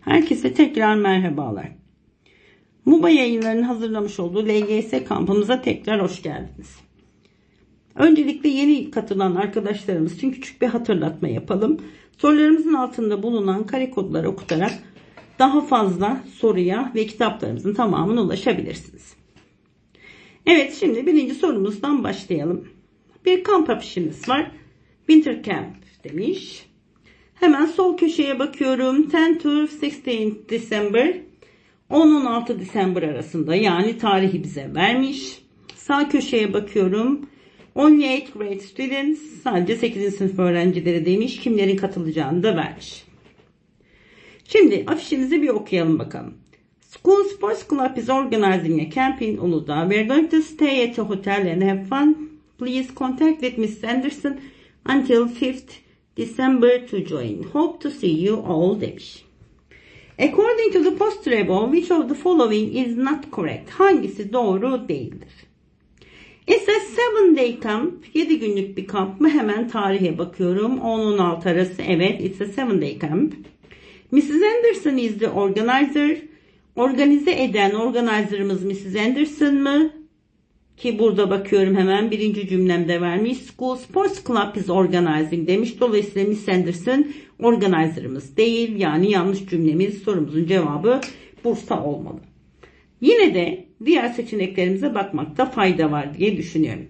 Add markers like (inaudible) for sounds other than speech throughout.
Herkese tekrar merhabalar. MUBA yayınlarının hazırlamış olduğu LGS kampımıza tekrar hoş geldiniz. Öncelikle yeni katılan arkadaşlarımız için küçük bir hatırlatma yapalım. Sorularımızın altında bulunan kare kodları okutarak daha fazla soruya ve kitaplarımızın tamamına ulaşabilirsiniz. Evet şimdi birinci sorumuzdan başlayalım. Bir kamp afişimiz var. Winter Camp demiş. Hemen sol köşeye bakıyorum. 10 to 16 December 10-16 December arasında yani tarihi bize vermiş. Sağ köşeye bakıyorum. Only 8 grade students sadece 8. sınıf öğrencileri demiş. Kimlerin katılacağını da vermiş. Şimdi afişimizi bir okuyalım bakalım. School Sports Club is organizing a camp in Uludağ. We're going to stay at a hotel and have fun. Please contact with Miss Anderson until 5th December to join. Hope to see you all demiş. According to the poster above, which of the following is not correct? Hangisi doğru değildir? It's a seven day camp. 7 günlük bir kamp mı? Hemen tarihe bakıyorum. 10-16 arası. Evet, it's a seven day camp. Mrs. Anderson is the organizer. Organize eden organizer'ımız Mrs. Anderson mı? Ki burada bakıyorum hemen birinci cümlemde vermiş. School Sports Club is organizing demiş. Dolayısıyla Miss Anderson organizer'ımız değil. Yani yanlış cümlemiz sorumuzun cevabı Bursa olmalı. Yine de diğer seçeneklerimize bakmakta fayda var diye düşünüyorum.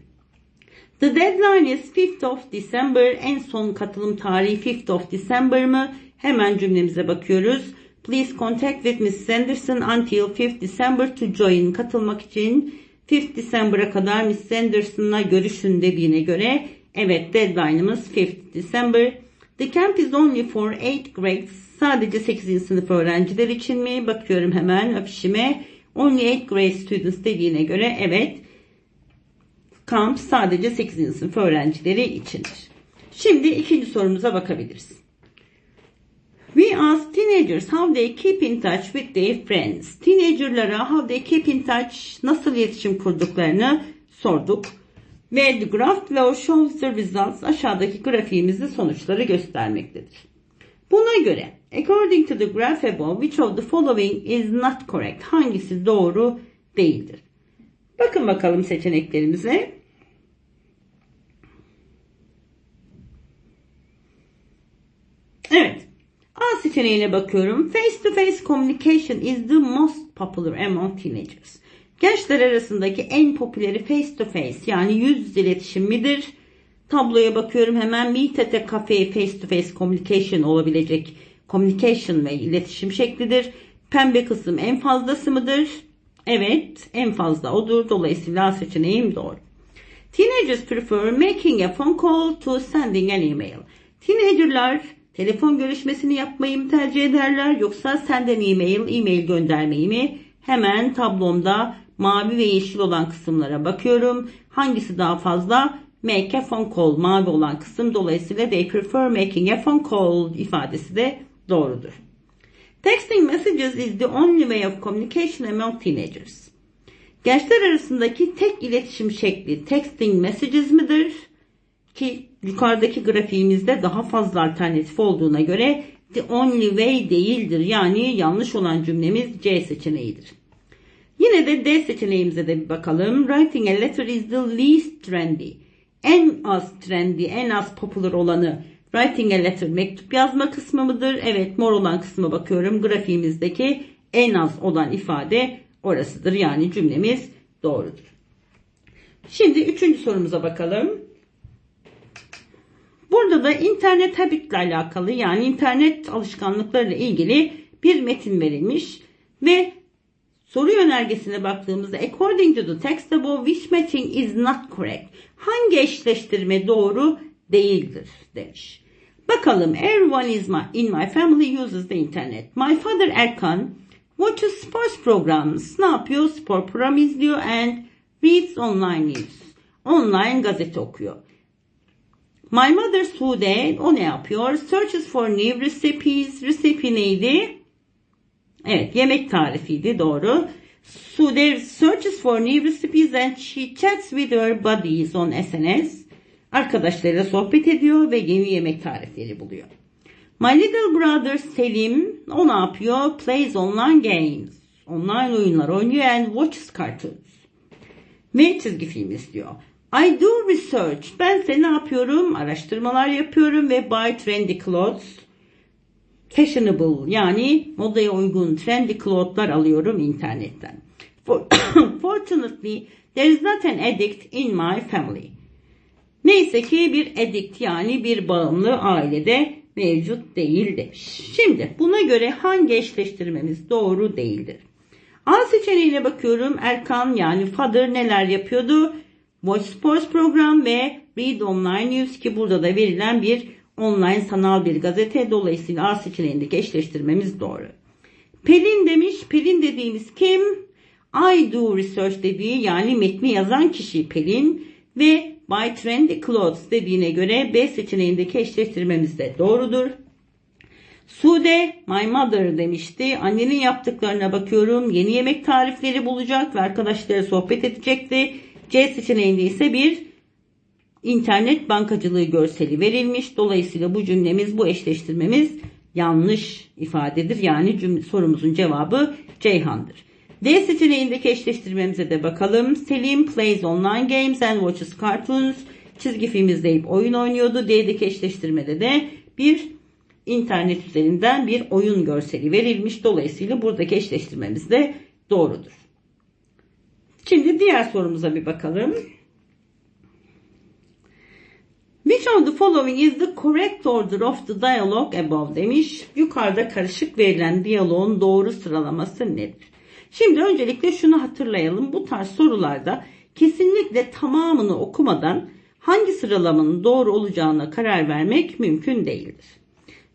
The deadline is 5th of December. En son katılım tarihi 5th of December mı? Hemen cümlemize bakıyoruz. Please contact with Miss Anderson until 5th December to join. Katılmak için 5th December'a kadar Miss Anderson'la görüşün dediğine göre evet deadline'ımız 5th December. The camp is only for 8 grades. Sadece 8. sınıf öğrenciler için mi? Bakıyorum hemen afişime. Only 8 grade students dediğine göre evet kamp sadece 8. sınıf öğrencileri içindir. Şimdi ikinci sorumuza bakabiliriz. We ask teenagers how they keep in touch with their friends. Teenagerlara how they keep in touch, nasıl iletişim kurduklarını sorduk. Ve the graph below shows the results aşağıdaki grafiğimizde sonuçları göstermektedir. Buna göre according to the graph above which of the following is not correct? Hangisi doğru değildir? Bakın bakalım seçeneklerimize. Evet. A seçeneğine bakıyorum. Face to face communication is the most popular among teenagers. Gençler arasındaki en popüleri face to face yani yüz yüze iletişim midir? Tabloya bakıyorum hemen meet at a cafe face to face communication olabilecek communication ve iletişim şeklidir. Pembe kısım en fazlası mıdır? Evet en fazla odur. Dolayısıyla seçeneğim doğru. Teenagers prefer making a phone call to sending an email. Teenagerlar telefon görüşmesini yapmayı mı tercih ederler yoksa senden e-mail, e-mail göndermeyi mi? Hemen tablomda mavi ve yeşil olan kısımlara bakıyorum. Hangisi daha fazla? Make a phone call mavi olan kısım dolayısıyla they prefer making a phone call ifadesi de doğrudur. Texting messages is the only way of communication among teenagers. Gençler arasındaki tek iletişim şekli texting messages midir? Ki yukarıdaki grafiğimizde daha fazla alternatif olduğuna göre the only way değildir. Yani yanlış olan cümlemiz C seçeneğidir. Yine de D seçeneğimize de bir bakalım. Writing a letter is the least trendy. En az trendy, en az popüler olanı writing a letter mektup yazma kısmı mıdır? Evet mor olan kısma bakıyorum. Grafiğimizdeki en az olan ifade orasıdır. Yani cümlemiz doğrudur. Şimdi üçüncü sorumuza bakalım. Burada da internet habitle alakalı yani internet alışkanlıklarıyla ilgili bir metin verilmiş ve soru yönergesine baktığımızda according to the text above which matching is not correct. Hangi eşleştirme doğru değildir demiş. Bakalım everyone is my, in my family uses the internet. My father Erkan watches sports programs. Ne yapıyor? Spor programı izliyor and reads online news. Online gazete okuyor. My mother Sude o ne yapıyor? Searches for new recipes. Recipe neydi? Evet yemek tarifiydi doğru. Sude searches for new recipes and she chats with her buddies on SNS. Arkadaşlarıyla sohbet ediyor ve yeni yemek tarifleri buluyor. My little brother Selim O ne yapıyor? Plays online games. Online oyunlar oynuyor and watches cartoons. Ve çizgi film izliyor. I do research. Ben de ne yapıyorum? Araştırmalar yapıyorum ve buy trendy clothes. Fashionable yani modaya uygun trendy clothes'lar alıyorum internetten. (coughs) Fortunately there is not an addict in my family. Neyse ki bir addict yani bir bağımlı ailede mevcut değil. Şimdi buna göre hangi eşleştirmemiz doğru değildir? A seçeneğine bakıyorum. Erkan yani Father neler yapıyordu? Watch Sports program ve Read Online News ki burada da verilen bir online sanal bir gazete. Dolayısıyla A seçeneğindeki eşleştirmemiz doğru. Pelin demiş. Pelin dediğimiz kim? I do research dediği yani metni yazan kişi Pelin ve by trendy clothes dediğine göre B seçeneğindeki eşleştirmemiz de doğrudur. Sude my mother demişti. Annenin yaptıklarına bakıyorum. Yeni yemek tarifleri bulacak ve arkadaşları sohbet edecekti. C seçeneğinde ise bir internet bankacılığı görseli verilmiş. Dolayısıyla bu cümlemiz, bu eşleştirmemiz yanlış ifadedir. Yani cümle, sorumuzun cevabı Ceyhan'dır. D seçeneğindeki eşleştirmemize de bakalım. Selim plays online games and watches cartoons. Çizgi film izleyip oyun oynuyordu. D'deki eşleştirmede de bir internet üzerinden bir oyun görseli verilmiş. Dolayısıyla buradaki eşleştirmemiz de doğrudur. Şimdi diğer sorumuza bir bakalım. Which of the following is the correct order of the dialogue above demiş. Yukarıda karışık verilen diyaloğun doğru sıralaması nedir? Şimdi öncelikle şunu hatırlayalım. Bu tarz sorularda kesinlikle tamamını okumadan hangi sıralamanın doğru olacağına karar vermek mümkün değildir.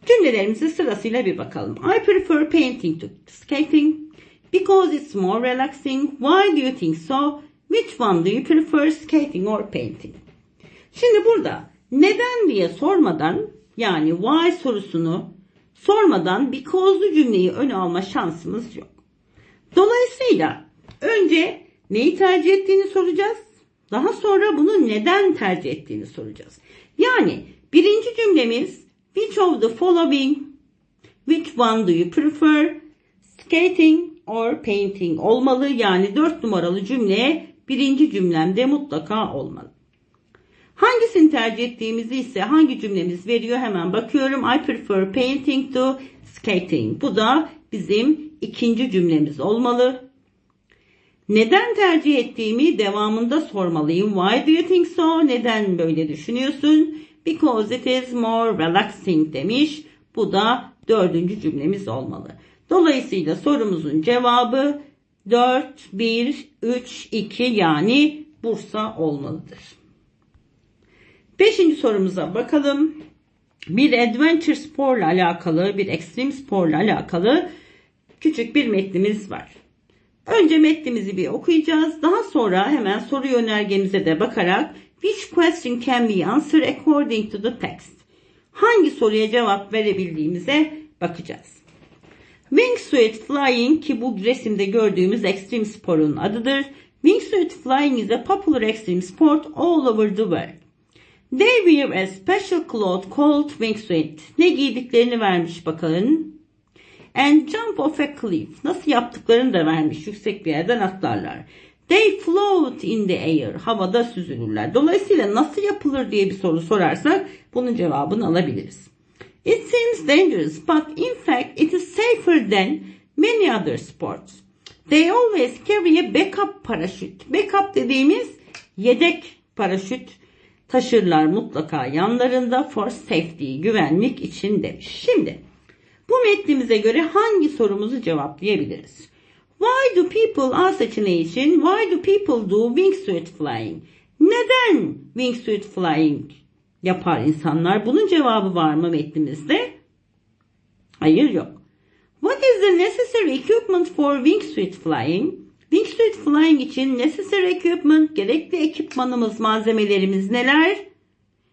Cümlelerimizi sırasıyla bir bakalım. I prefer painting to skating because it's more relaxing. Why do you think so? Which one do you prefer skating or painting? Şimdi burada neden diye sormadan yani why sorusunu sormadan because'lu cümleyi öne alma şansımız yok. Dolayısıyla önce neyi tercih ettiğini soracağız. Daha sonra bunu neden tercih ettiğini soracağız. Yani birinci cümlemiz which of the following which one do you prefer skating or painting olmalı. Yani dört numaralı cümleye birinci cümlemde mutlaka olmalı. Hangisini tercih ettiğimizi ise hangi cümlemiz veriyor hemen bakıyorum. I prefer painting to skating. Bu da bizim ikinci cümlemiz olmalı. Neden tercih ettiğimi devamında sormalıyım. Why do you think so? Neden böyle düşünüyorsun? Because it is more relaxing demiş. Bu da dördüncü cümlemiz olmalı. Dolayısıyla sorumuzun cevabı 4, 1, 3, 2 yani Bursa olmalıdır. Beşinci sorumuza bakalım. Bir adventure sporla alakalı, bir extreme sporla alakalı küçük bir metnimiz var. Önce metnimizi bir okuyacağız. Daha sonra hemen soru yönergemize de bakarak which question can be answered according to the text? Hangi soruya cevap verebildiğimize bakacağız. Wingsuit Flying ki bu resimde gördüğümüz extreme sporun adıdır. Wingsuit Flying is a popular extreme sport all over the world. They wear a special cloth called wingsuit. Ne giydiklerini vermiş bakalım. And jump off a cliff. Nasıl yaptıklarını da vermiş. Yüksek bir yerden atlarlar. They float in the air. Havada süzülürler. Dolayısıyla nasıl yapılır diye bir soru sorarsak bunun cevabını alabiliriz. It seems dangerous but in fact it is safer than many other sports. They always carry a backup parachute. Backup dediğimiz yedek paraşüt taşırlar mutlaka yanlarında for safety, güvenlik için demiş. Şimdi bu metnimize göre hangi sorumuzu cevaplayabiliriz? Why do people A seçeneği için why do people do wingsuit flying? Neden wingsuit flying yapar insanlar? Bunun cevabı var mı metnimizde? Hayır yok. What is the necessary equipment for wingsuit flying? Wingsuit flying için necessary equipment, gerekli ekipmanımız, malzemelerimiz neler?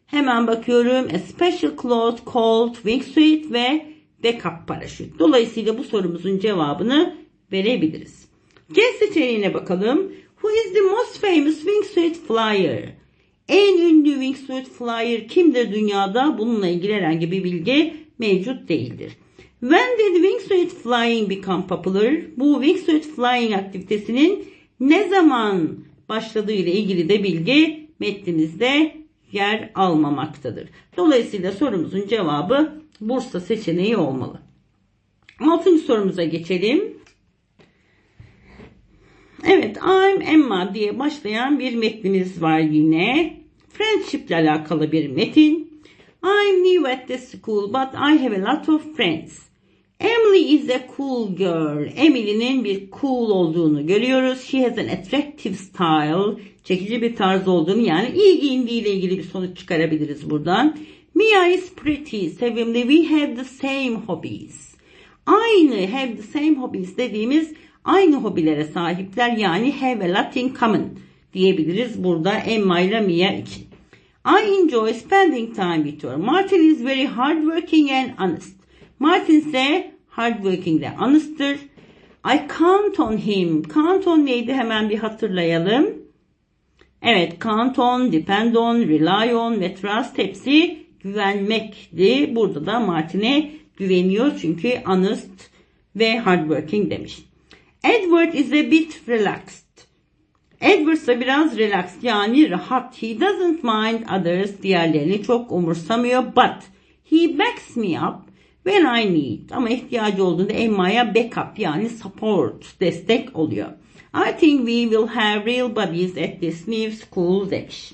Hemen bakıyorum. A special cloth called wingsuit ve backup paraşüt. Dolayısıyla bu sorumuzun cevabını verebiliriz. C seçeneğine bakalım. Who is the most famous wingsuit flyer? En ünlü wingsuit flyer kimdir dünyada? Bununla ilgili herhangi bir bilgi mevcut değildir. When did wingsuit flying become popular? Bu wingsuit flying aktivitesinin ne zaman başladığı ile ilgili de bilgi metnimizde yer almamaktadır. Dolayısıyla sorumuzun cevabı Bursa seçeneği olmalı. Altıncı sorumuza geçelim. Evet, I'm Emma diye başlayan bir metnimiz var yine. Friendship ile alakalı bir metin. I'm new at the school but I have a lot of friends. Emily is a cool girl. Emily'nin bir cool olduğunu görüyoruz. She has an attractive style. Çekici bir tarz olduğunu yani iyi giyindiği ile ilgili bir sonuç çıkarabiliriz buradan. Mia is pretty, sevimli. We have the same hobbies. Aynı have the same hobbies dediğimiz aynı hobilere sahipler yani have a lot in common diyebiliriz burada Emma ile Mia için. I enjoy spending time with her. Martin is very hardworking and honest. Martin ise hardworking ve honest'tır. I count on him. Count on neydi hemen bir hatırlayalım. Evet count on, depend on, rely on ve trust hepsi güvenmekti. Burada da Martin'e güveniyor çünkü honest ve hardworking demiş. Edward is a bit relaxed. Edward ise biraz relaxed yani rahat. He doesn't mind others. Diğerlerini çok umursamıyor. But he backs me up when I need. Ama ihtiyacı olduğunda Emma'ya backup yani support, destek oluyor. I think we will have real buddies at this new school demiş.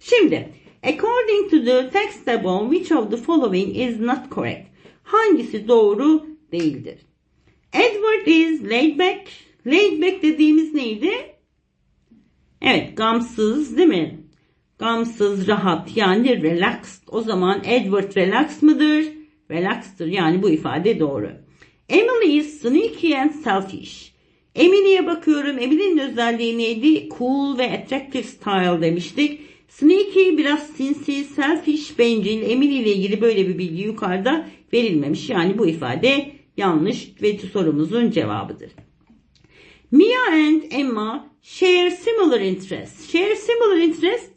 Şimdi, according to the text above, which of the following is not correct? Hangisi doğru değildir? Edward is laid back. Laid back dediğimiz neydi? Evet, gamsız değil mi? Gamsız, rahat yani relaxed. O zaman Edward relax mıdır? Relax'tır yani bu ifade doğru. Emily is sneaky and selfish. Emily'ye bakıyorum. Emily'nin özelliği neydi? Cool ve attractive style demiştik. Sneaky biraz sinsi, selfish, bencil. Emily ile ilgili böyle bir bilgi yukarıda verilmemiş. Yani bu ifade yanlış ve sorumuzun cevabıdır. Mia and Emma share similar interests. Share similar interests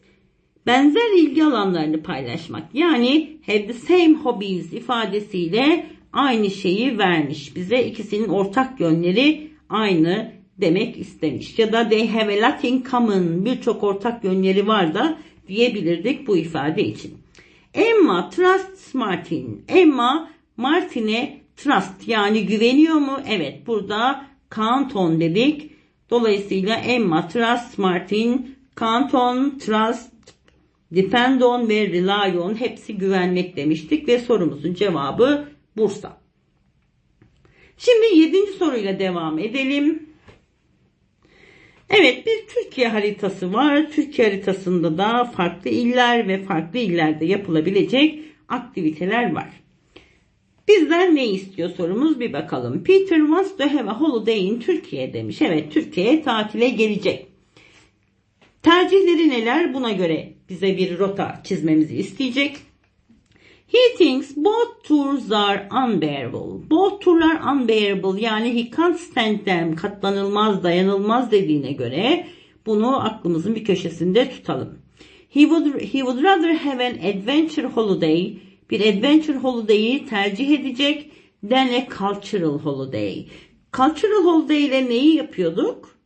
benzer ilgi alanlarını paylaşmak. Yani have the same hobbies ifadesiyle aynı şeyi vermiş bize. İkisinin ortak yönleri aynı demek istemiş. Ya da they have a lot in common birçok ortak yönleri var da diyebilirdik bu ifade için. Emma trusts Martin. Emma Martin'e trust yani güveniyor mu? Evet burada count on dedik. Dolayısıyla Emma trust Martin, count on, trust, depend on ve rely on hepsi güvenmek demiştik ve sorumuzun cevabı Bursa. Şimdi yedinci soruyla devam edelim. Evet bir Türkiye haritası var. Türkiye haritasında da farklı iller ve farklı illerde yapılabilecek aktiviteler var. Bizden ne istiyor sorumuz bir bakalım. Peter wants to have a holiday in Türkiye demiş. Evet Türkiye'ye tatile gelecek. Tercihleri neler buna göre bize bir rota çizmemizi isteyecek. He thinks both tours are unbearable. Both turlar unbearable yani he can't stand them katlanılmaz dayanılmaz dediğine göre bunu aklımızın bir köşesinde tutalım. He would, he would rather have an adventure holiday bir adventure holiday'i tercih edecek than a cultural holiday. Cultural holiday ile neyi yapıyorduk?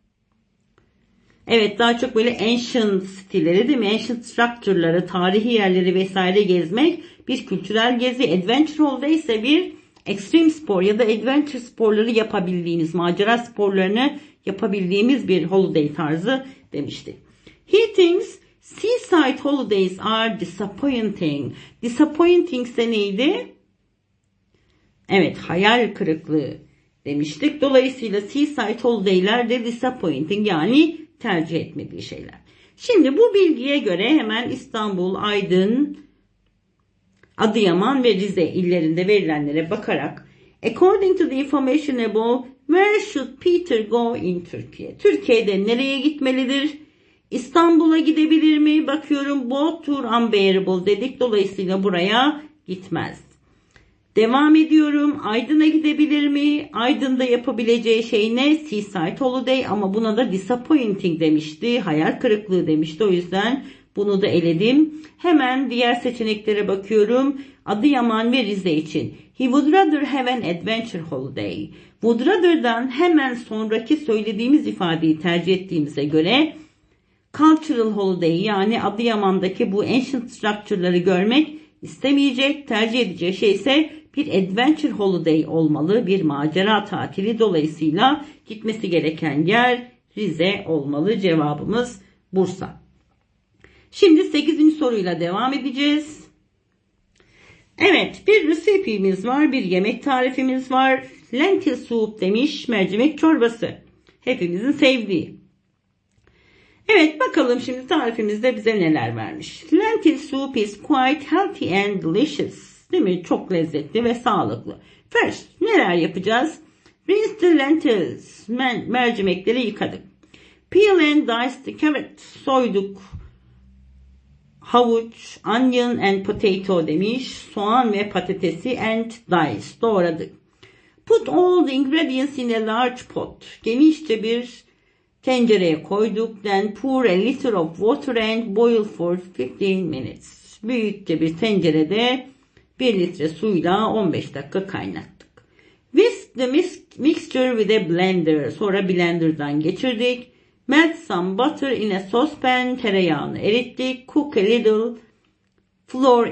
Evet daha çok böyle ancient stilleri değil mi? Ancient structure'ları, tarihi yerleri vesaire gezmek bir kültürel gezi. Adventure holiday ise bir extreme spor ya da adventure sporları yapabildiğimiz, macera sporlarını yapabildiğimiz bir holiday tarzı demiştik. He thinks seaside holidays are disappointing. Disappointing ise neydi? Evet hayal kırıklığı demiştik. Dolayısıyla seaside holiday'ler de disappointing yani tercih etmediği şeyler. Şimdi bu bilgiye göre hemen İstanbul, Aydın, Adıyaman ve Rize illerinde verilenlere bakarak according to the information above where should Peter go in Türkiye? Türkiye'de nereye gitmelidir? İstanbul'a gidebilir mi? Bakıyorum both tour unbearable dedik. Dolayısıyla buraya gitmez. Devam ediyorum. Aydın'a gidebilir mi? Aydın'da yapabileceği şey ne? Seaside Holiday ama buna da disappointing demişti. Hayal kırıklığı demişti. O yüzden bunu da eledim. Hemen diğer seçeneklere bakıyorum. Adıyaman ve Rize için. He would rather have an adventure holiday. Would rather'dan hemen sonraki söylediğimiz ifadeyi tercih ettiğimize göre cultural holiday yani Adıyaman'daki bu ancient structure'ları görmek istemeyecek, tercih edeceği şey ise bir adventure holiday olmalı, bir macera tatili dolayısıyla gitmesi gereken yer Rize olmalı. Cevabımız Bursa. Şimdi 8. soruyla devam edeceğiz. Evet bir resepimiz var, bir yemek tarifimiz var. Lentil soup demiş, mercimek çorbası. Hepimizin sevdiği. Evet bakalım şimdi tarifimizde bize neler vermiş. Lentil soup is quite healthy and delicious. Değil mi? Çok lezzetli ve sağlıklı. First neler yapacağız? Rinse the lentils. mercimekleri yıkadık. Peel and dice the carrot. Soyduk. Havuç, onion and potato demiş. Soğan ve patatesi and dice doğradık. Put all the ingredients in a large pot. Genişçe bir tencereye koyduk. Then pour a little of water and boil for 15 minutes. Büyükçe bir tencerede 1 litre suyla 15 dakika kaynattık. Whisk the mixture with a blender. Sonra blenderdan geçirdik. Melt some butter in a saucepan. Tereyağını erittik. Cook a little flour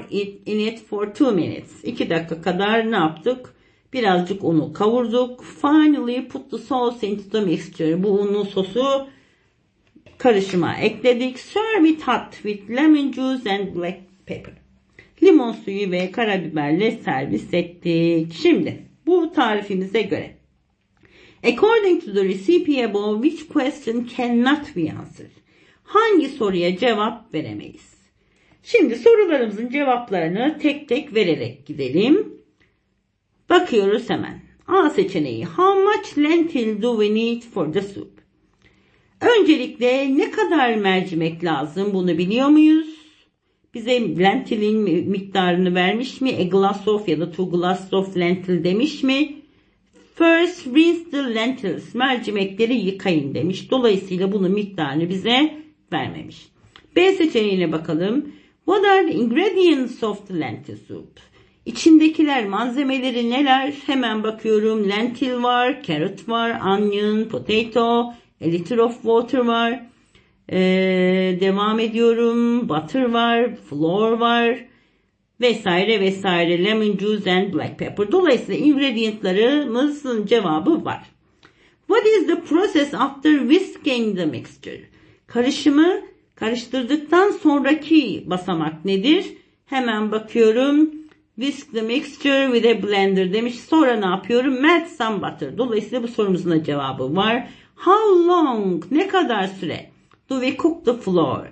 in it for 2 minutes. 2 dakika kadar ne yaptık? Birazcık unu kavurduk. Finally put the sauce into the mixture. Bu unlu sosu karışıma ekledik. Serve it hot with lemon juice and black pepper. Limon suyu ve karabiberle servis ettik. Şimdi bu tarifimize göre. According to the recipe above, which question cannot be answered? Hangi soruya cevap veremeyiz? Şimdi sorularımızın cevaplarını tek tek vererek gidelim. Bakıyoruz hemen. A seçeneği. How much lentil do we need for the soup? Öncelikle ne kadar mercimek lazım bunu biliyor muyuz? Bize lentilin miktarını vermiş mi? A glass of ya da two glass of lentil demiş mi? First rinse the lentils. Mercimekleri yıkayın demiş. Dolayısıyla bunun miktarını bize vermemiş. B seçeneğine bakalım. What are the ingredients of the lentil soup? İçindekiler malzemeleri neler? Hemen bakıyorum. Lentil var, carrot var, onion, potato, a liter of water var. Ee, devam ediyorum. Butter var, flour var vesaire vesaire. Lemon juice and black pepper. Dolayısıyla ingredientlarımızın cevabı var. What is the process after whisking the mixture? Karışımı karıştırdıktan sonraki basamak nedir? Hemen bakıyorum. Whisk the mixture with a blender demiş. Sonra ne yapıyorum? Melt some butter. Dolayısıyla bu sorumuzun da cevabı var. How long? Ne kadar süre? Do we cook the flour?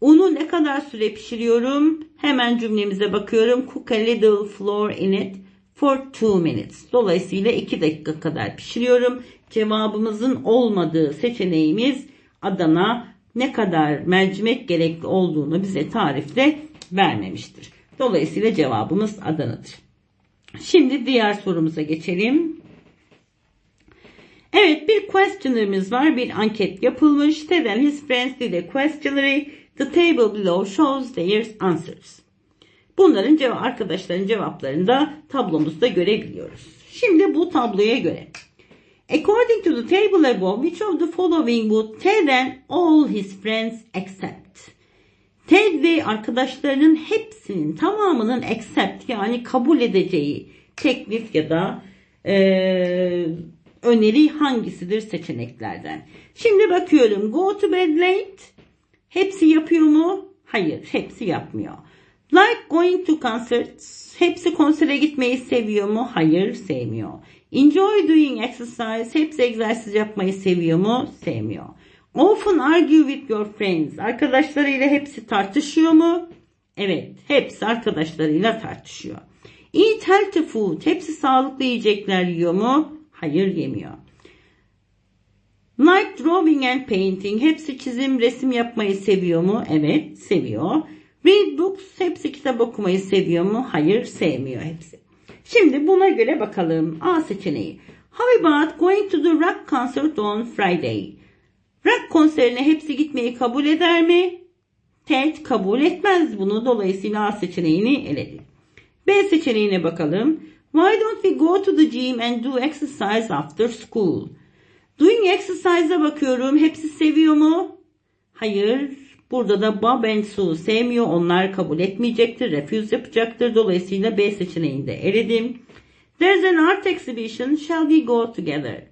Unu ne kadar süre pişiriyorum? Hemen cümlemize bakıyorum. Cook a little flour in it for 2 minutes. Dolayısıyla 2 dakika kadar pişiriyorum. Cevabımızın olmadığı seçeneğimiz Adana ne kadar mercimek gerekli olduğunu bize tarifte vermemiştir. Dolayısıyla cevabımız Adana'dır. Şimdi diğer sorumuza geçelim. Evet bir questionnaires var. Bir anket yapılmış. Ted and his friends did a questionnaire. The table below shows their answers. Bunların cevap, arkadaşların cevaplarını da tablomuzda görebiliyoruz. Şimdi bu tabloya göre. According to the table above, which of the following would Ted and all his friends accept? Ted ve arkadaşlarının hepsinin tamamının accept yani kabul edeceği teklif ya da e, öneri hangisidir seçeneklerden. Şimdi bakıyorum. Go to bed late. Hepsi yapıyor mu? Hayır. Hepsi yapmıyor. Like going to concerts. Hepsi konsere gitmeyi seviyor mu? Hayır. Sevmiyor. Enjoy doing exercise. Hepsi egzersiz yapmayı seviyor mu? Sevmiyor. Often argue with your friends. Arkadaşlarıyla hepsi tartışıyor mu? Evet, hepsi arkadaşlarıyla tartışıyor. Eat healthy food. Hepsi sağlıklı yiyecekler yiyor mu? Hayır yemiyor. Like drawing and painting. Hepsi çizim, resim yapmayı seviyor mu? Evet, seviyor. Read books. Hepsi kitap okumayı seviyor mu? Hayır, sevmiyor hepsi. Şimdi buna göre bakalım. A seçeneği. How about going to the rock concert on Friday? Rock konserine hepsi gitmeyi kabul eder mi? Ted kabul etmez bunu. Dolayısıyla A seçeneğini eledik. B seçeneğine bakalım. Why don't we go to the gym and do exercise after school? Doing exercise'a bakıyorum. Hepsi seviyor mu? Hayır. Burada da Bob and Sue sevmiyor. Onlar kabul etmeyecektir. Refuse yapacaktır. Dolayısıyla B seçeneğinde eledim. There's an art exhibition. Shall we go together?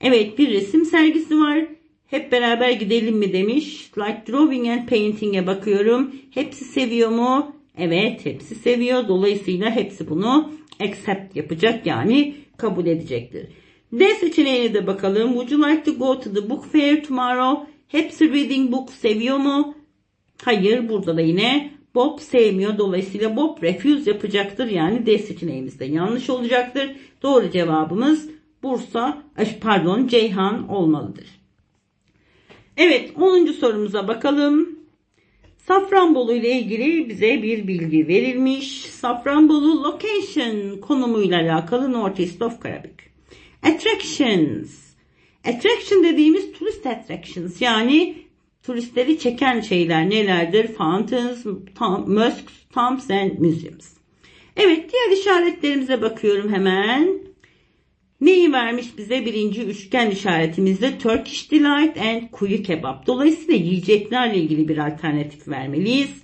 Evet bir resim sergisi var. Hep beraber gidelim mi demiş. Like drawing and painting'e bakıyorum. Hepsi seviyor mu? Evet hepsi seviyor. Dolayısıyla hepsi bunu accept yapacak yani kabul edecektir. D seçeneğine de bakalım. Would you like to go to the book fair tomorrow? Hepsi reading book seviyor mu? Hayır burada da yine Bob sevmiyor. Dolayısıyla Bob refuse yapacaktır. Yani D seçeneğimiz de yanlış olacaktır. Doğru cevabımız Bursa, pardon Ceyhan olmalıdır. Evet 10. sorumuza bakalım. Safranbolu ile ilgili bize bir bilgi verilmiş. Safranbolu location konumuyla alakalı North East of Karabük. Attractions. Attraction dediğimiz turist attractions yani turistleri çeken şeyler nelerdir? Fountains, tom, mosques, tombs museums. Evet diğer işaretlerimize bakıyorum hemen. Neyi vermiş bize? Birinci üçgen işaretimizde Turkish Delight and kuyu kebap. Dolayısıyla yiyeceklerle ilgili bir alternatif vermeliyiz.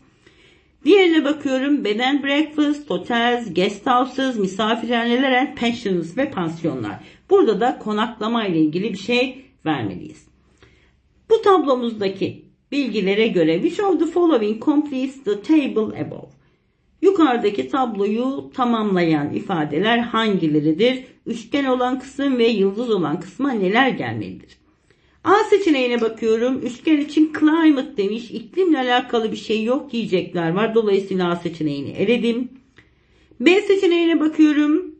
Diğerine bakıyorum. Bed and breakfast, hotels, guest houses, misafirhaneler and pensions ve pansiyonlar. Burada da konaklama ile ilgili bir şey vermeliyiz. Bu tablomuzdaki bilgilere göre which of the following completes the table above? Yukarıdaki tabloyu tamamlayan ifadeler hangileridir? Üçgen olan kısım ve yıldız olan kısma neler gelmelidir? A seçeneğine bakıyorum. Üçgen için climate demiş. İklimle alakalı bir şey yok. Yiyecekler var. Dolayısıyla A seçeneğini eledim. B seçeneğine bakıyorum.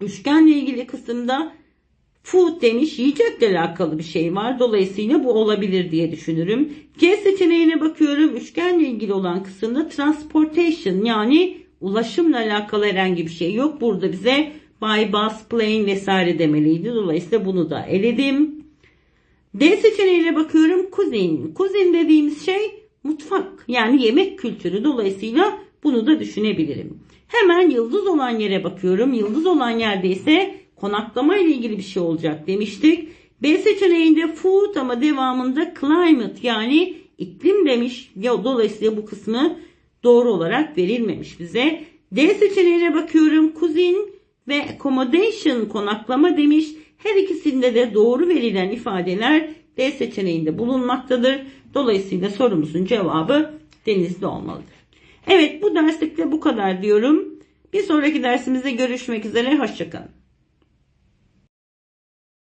Üçgenle ilgili kısımda food demiş. Yiyecekle alakalı bir şey var. Dolayısıyla bu olabilir diye düşünürüm. C seçeneğine bakıyorum. Üçgenle ilgili olan kısımda transportation yani ulaşımla alakalı herhangi bir şey yok. Burada bize by bus, plane vesaire demeliydi. Dolayısıyla bunu da eledim. D seçeneğine bakıyorum. Kuzin. Kuzin dediğimiz şey mutfak yani yemek kültürü. Dolayısıyla bunu da düşünebilirim. Hemen yıldız olan yere bakıyorum. Yıldız olan yerde ise konaklama ile ilgili bir şey olacak demiştik. B seçeneğinde food ama devamında climate yani iklim demiş. Ya dolayısıyla bu kısmı doğru olarak verilmemiş bize. D seçeneğine bakıyorum. Kuzin ve accommodation konaklama demiş. Her ikisinde de doğru verilen ifadeler D seçeneğinde bulunmaktadır. Dolayısıyla sorumuzun cevabı denizli olmalıdır. Evet bu derslikte bu kadar diyorum. Bir sonraki dersimizde görüşmek üzere. Hoşçakalın.